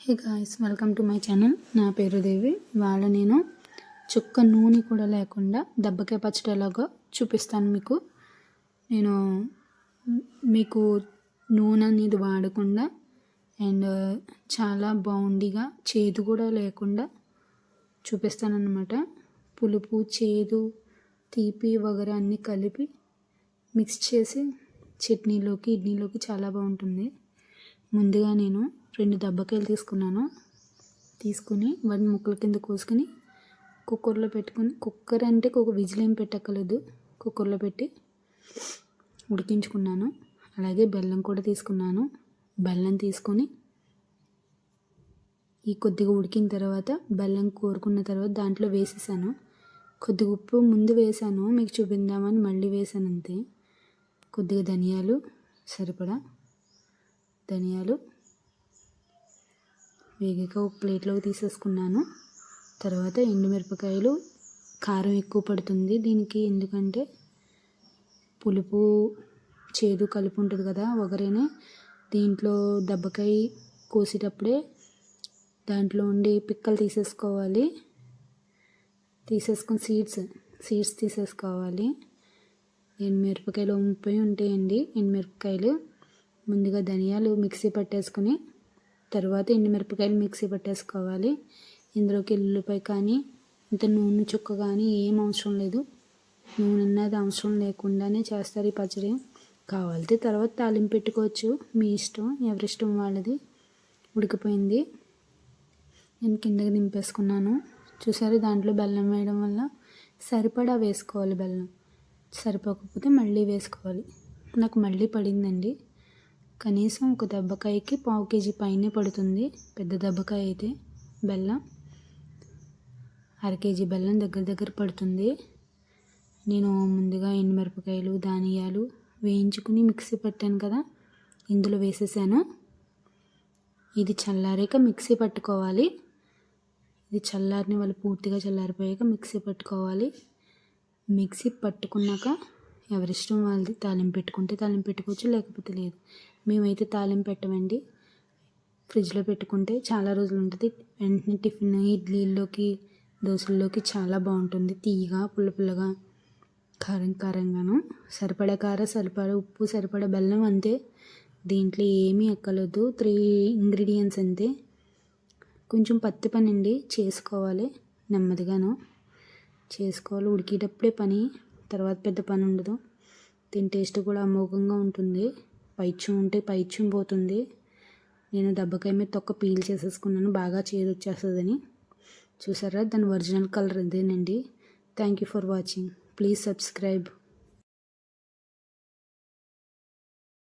Hey guys welcome to my channel. నా పేరు దేవి. వాళ్ళ నేను చుక్క నూనె కూడా లేకుండా దెబ్బకాయ పచ్చడి ఎలాగో చూపిస్తాను మీకు. నేను మీకు నూనె అనేది వాడకుండా అండ్ చాలా బాగుండిగా చేదు కూడా లేకుండా చూపిస్తానన్నమాట. పులుపు చేదు తీపి వగర అన్నీ కలిపి మిక్స్ చేసి చట్నీలోకి ఇడ్లీలోకి చాలా బాగుంటుంది. ముందుగా నేను రెండు దెబ్బకాయలు తీసుకున్నాను. తీసుకుని వాటిని ముక్కల కింద కోసుకుని కుక్కర్లో పెట్టుకుని కుక్కర్ అంటే ఒక విజిల్ ఏం పెట్టక్కర్లేదు. కుక్కర్లో పెట్టి ఉడికించుకున్నాను. అలాగే బెల్లం కూడా తీసుకున్నాను. బెల్లం తీసుకొని ఈ కొద్దిగా ఉడికిన తర్వాత బెల్లం కోరుకున్న తర్వాత దాంట్లో వేసేసాను. కొద్దిగా ఉప్పు ముందు వేసాను. మీకు చూపిందామని మళ్ళీ వేసాను అంతే. కొద్దిగా ధనియాలు సరిపడా ధనియాలు వేగాక ఒక ప్లేట్లోకి తీసేసుకున్నాను. తర్వాత ఎండుమిరపకాయలు కారం ఎక్కువ పడుతుంది దీనికి. ఎందుకంటే పులుపు చేదు కలిపి ఉంటుంది కదా ఒకరేనే దీంట్లో దెబ్బకాయ కోసేటప్పుడే దాంట్లో ఉండి పిక్కలు తీసేసుకోవాలి. తీసేసుకుని సీడ్స్ సీడ్స్ తీసేసుకోవాలి. ఎండుమిరపకాయలు ముప్పై ఉంటాయండి. ఎండుమిరపకాయలు ముందుగా ధనియాలు మిక్సీ పట్టేసుకొని తర్వాత ఎండుమిరపకాయలు మిక్సీ పట్టేసుకోవాలి. ఇందులోకి ఎల్లుల్లిపాయ కానీ ఇంత నూనె చుక్క కానీ ఏం అవసరం లేదు. నూనె అన్నది అవసరం లేకుండానే చేస్తారు ఈ పచ్చడి. కావాలితే తర్వాత తాలింపు పెట్టుకోవచ్చు. మీ ఇష్టం ఎవరిష్టం వాళ్ళది. ఉడికిపోయింది. నేను కిందకి దింపేసుకున్నాను. చూసారు దాంట్లో బెల్లం వేయడం వల్ల సరిపడా వేసుకోవాలి బెల్లం. సరిపోకపోతే మళ్ళీ వేసుకోవాలి. నాకు మళ్ళీ పడిందండి. కనీసం ఒక దెబ్బకాయకి పావు కేజీ పైనే పడుతుంది. పెద్ద దెబ్బకాయ అయితే. బెల్లం. అర కేజీ బెల్లం దగ్గర దగ్గర పడుతుంది. నేను ముందుగా ఎండుమిరపకాయలు ధాన్యాలు వేయించుకుని మిక్సీ పెట్టాను కదా. ఇందులో వేసేసాను. ఇది చల్లారాక మిక్సీ పట్టుకోవాలి. ఇది చల్లారిని వాళ్ళు పూర్తిగా చల్లారిపోయాక మిక్సీ పట్టుకోవాలి. మిక్సీ పట్టుకున్నాక ఎవరిష్టం వాళ్ళది తాలింపు పెట్టుకుంటే తాలింపు పెట్టుకోవచ్చు లేకపోతే లేదు. మేమైతే తాలింపు పెట్టమండి. ఫ్రిడ్జ్లో పెట్టుకుంటే చాలా రోజులు ఉంటుంది. వెంటనే టిఫిన్ ఇడ్లీల్లోకి దోశల్లోకి చాలా బాగుంటుంది. తీయగా పుల్ల పుల్లగా కారం కారంగాను. సరిపడా కార సరిపడా ఉప్పు సరిపడా బెల్లం అంతే. దీంట్లో ఏమీ ఎక్కలేదు త్రీ ఇంగ్రీడియంట్స్ అంతే. కొంచెం పత్తి పని అండి చేసుకోవాలి. నెమ్మదిగాను. చేసుకోవాలి. ఉడికేటప్పుడే పని. తర్వాత పెద్ద పని ఉండదు. దీని టేస్ట్ కూడా అమోఘంగా ఉంటుంది. పైచ్యం ఉంటే పైచ్యం పోతుంది. నేను దెబ్బకాయ మీద తొక్క పీల్ చేసేసుకున్నాను. బాగా చేదు వచ్చేస్తుందని చూసారా? దాని ఒరిజినల్ కలర్ ఇదేనండి. Thank you for watching. Please subscribe.